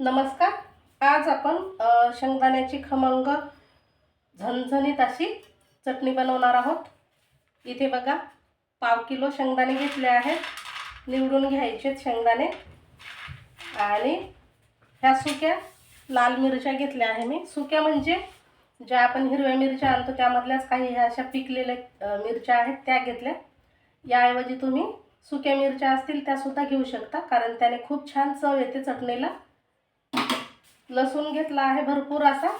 नमस्कार. आज आपण शेंगदाण्याची खमंग झणझणीत अशी चटणी बनवणार आहोत. इथे बघा पाव किलो शेंगदाणे घेतले आहेत. निवडून घ्यायचे शेंगदाणे. आणि ह्या सुक्या लाल मिरच्या घेतल्या आहे मी. सुक्या म्हणजे ज्या आपण हिरव्या मिरच्या आणतो त्यामधल्याच काही ह्या अशा पिकलेल्या मिरच्या आहेत त्या घेतल्या. याऐवजी तुम्ही सुक्या मिरच्या असतील त्यासुद्धा घेऊ शकता कारण त्याने खूप छान चव येते चटणीला. लसूण घेतला आहे भरपूर असा.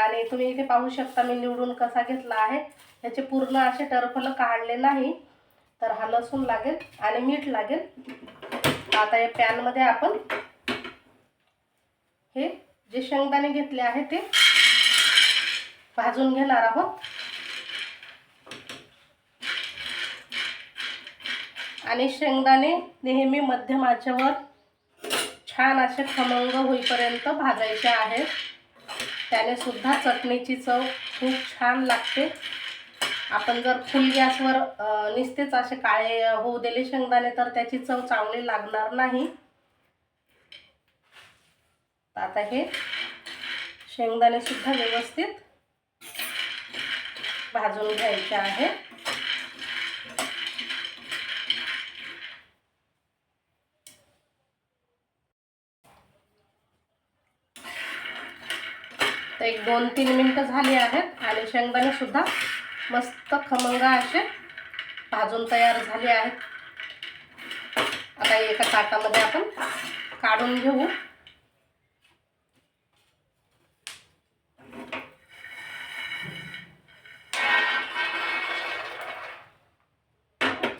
आणि तुम्ही इथे पाहू शकता मी निवडून कसा घेतला आहे. ह्याचे पूर्ण असे टरफलं काढले नाही. तर हा लसूण लागेल आणि मीठ लागेल. आता या पॅनमध्ये आपण हे जे शेंगदाणे घेतले आहे ते भाजून घेणार आहोत. आणि शेंगदाणे नेहमी मध्यम आचेवर छान असे खमंग होईपर्यंत भाजायचे आहेत. त्याने सुद्धा चटणीची चव खूप छान लागते. आपण जर फुल गॅसवर निसतेच नुसतेच असे काळे होऊ दिले शेंगदाणे तर त्याची चव चांगली लागणार नाही. आता हे शेंगदाणे सुद्धा व्यवस्थित भाजून घ्यायचे आहे तर एक दोन तीन मिनटं झाली आहेत आणि शेंगदाणे सुद्धा मस्त खमंग असे भाजून तयार झाले आहेत. आता एका ताटामध्ये आपण काढून घेऊ.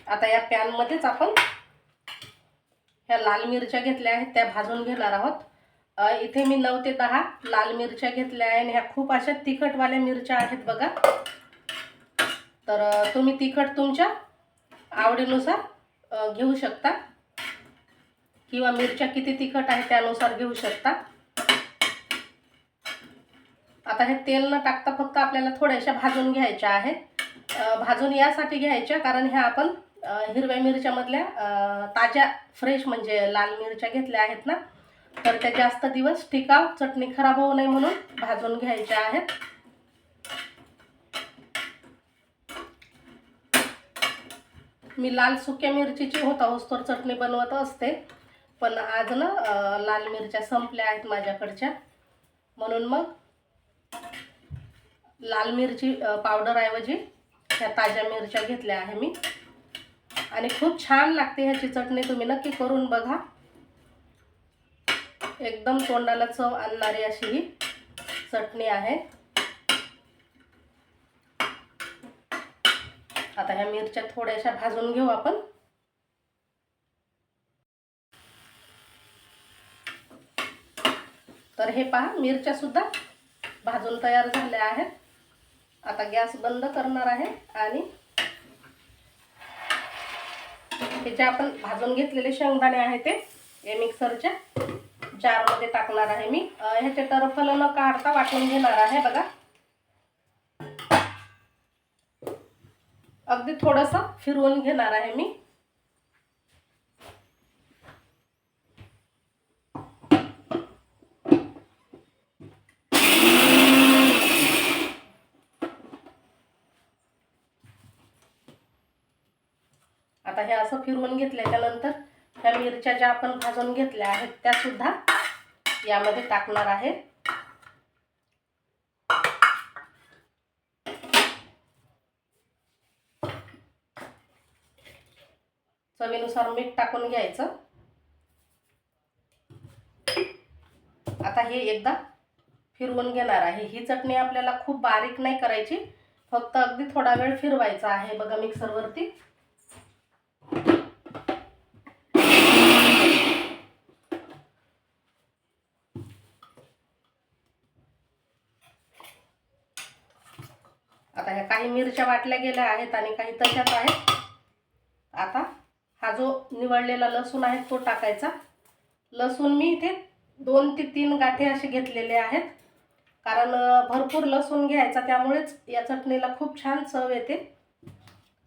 आता या पॅनमध्येच आपण ह्या लाल मिरच्या घेतल्या आहेत त्या भाजून घेणार आहोत. इथे मी नऊ ते दहा लाल मिरच्या घेतल्या आहे आणि ह्या खूप अशा तिखटवाल्या मिरच्या आहेत बघा. तर तुम्ही तिखट तुमच्या आवडीनुसार घेऊ शकता. किंवा मिरच्या किती तिखट आहे त्यानुसार घेऊ शकता. आता हे तेल न टाकता फक्त आपल्याला थोड्याशा भाजून घ्यायच्या आहेत. भाजून यासाठी घ्यायच्या कारण ह्या आपण हिरव्या मिरच्यामधल्या ताज्या फ्रेश म्हणजे लाल मिरच्या घेतल्या आहेत ना. तर त्या जास्त दिवस टिकाव चटणी खराब होऊ नये म्हणून भाजून घ्यायच्या आहेत. मी लाल सुक्या मिरचीची होता उस्तोर चटणी बनवत असते. पण आज ना लाल मिरच्या संपल्या आहेत माझ्याकडच्या. म्हणून मग लाल मिरची पावडरऐवजी ह्या ताज्या मिरच्या घेतल्या आहे मी. आणि खूप छान लागते ह्याची चटणी तुम्ही नक्की करून बघा. एकदम तोंडाला चव आणणारी अशी ही चटणी आहे. आता ह्या मिरच्या थोड्याशा भाजून घेऊ आपण. तर हे पहा मिरच्या सुद्धा भाजून तयार झाल्या आहेत. आता गॅस बंद करणार आहे आणि हे जे आपण भाजून घेतलेले शेंगदाणे आहे ते हे मिक्सरच्या जारमध्ये टाकणार आहे मी. ह्याचे टरफल न काढता वाटून घेणार आहे बघा. अगदी थोडंसं फिरवून घेणार आहे मी. आता हे असं फिरवून घेतल्याच्या नंतर ह्या मिरच्या ज्या आपण भाजून घेतल्या आहेत त्या सुद्धा यामध्ये टाकणार आहे. चवीनुसार मीठ टाकून घ्यायचं. आता हे एकदा फिरवून घेणार आहे. ही चटणी आपल्याला खूप बारीक नाही करायची फक्त अगदी थोडा वेळ फिरवायचा आहे बघा मिक्सरवरती आता ह्या काही मिरच्या वाटल्या गेल्या आहेत आणि काही तशाच आहेत. आता हा जो निवडलेला लसूण आहे तो टाकायचा. लसूण मी इथे दोन ते तीन गाठे असे घेतलेले आहेत. कारण भरपूर लसूण घ्यायचा त्यामुळेच या चटणीला खूप छान चव येते.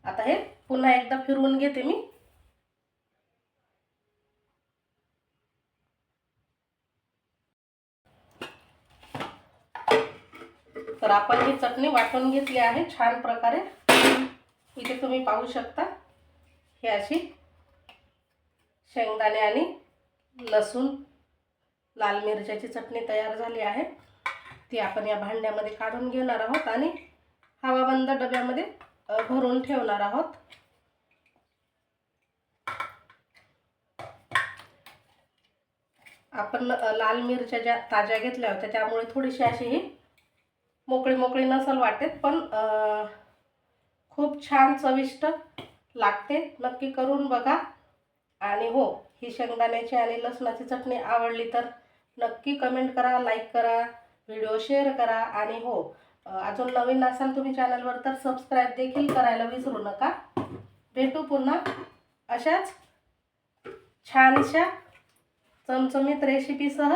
आता हे पुन्हा एकदा फिरवून घेते मी. तर आपण ही चटणी वाटून घेतली आहे छान प्रकारे. इथे तुम्ही पाहू शकता. ही अशी शेंगदाणे आणि लसूण लाल मिरच्याची चटणी तयार झाली आहे. ती आपण या भांड्यामध्ये काढून घेणार आहोत आणि हवाबंद डब्यामध्ये भरून ठेवणार आहोत. आपण लाल मिरच्या ज्या ताज्या घेतल्या होत्या त्यामुळे थोडीशी अशी ही मोकळी मोकळी नसल वाटेत पण खूप छान चविष्ट लागते. नक्की करून बघा. आणि हो ही शेंगदाण्याची आणि लसणाची चटणी आवडली तर नक्की कमेंट करा लाईक करा व्हिडिओ शेअर करा. आणि हो अजून नवीन असाल तुम्ही चॅनलवर तर सबस्क्राईब देखील करायला विसरू नका. भेटू पुन्हा अशाच छानशा चमचमीत रेसिपीसह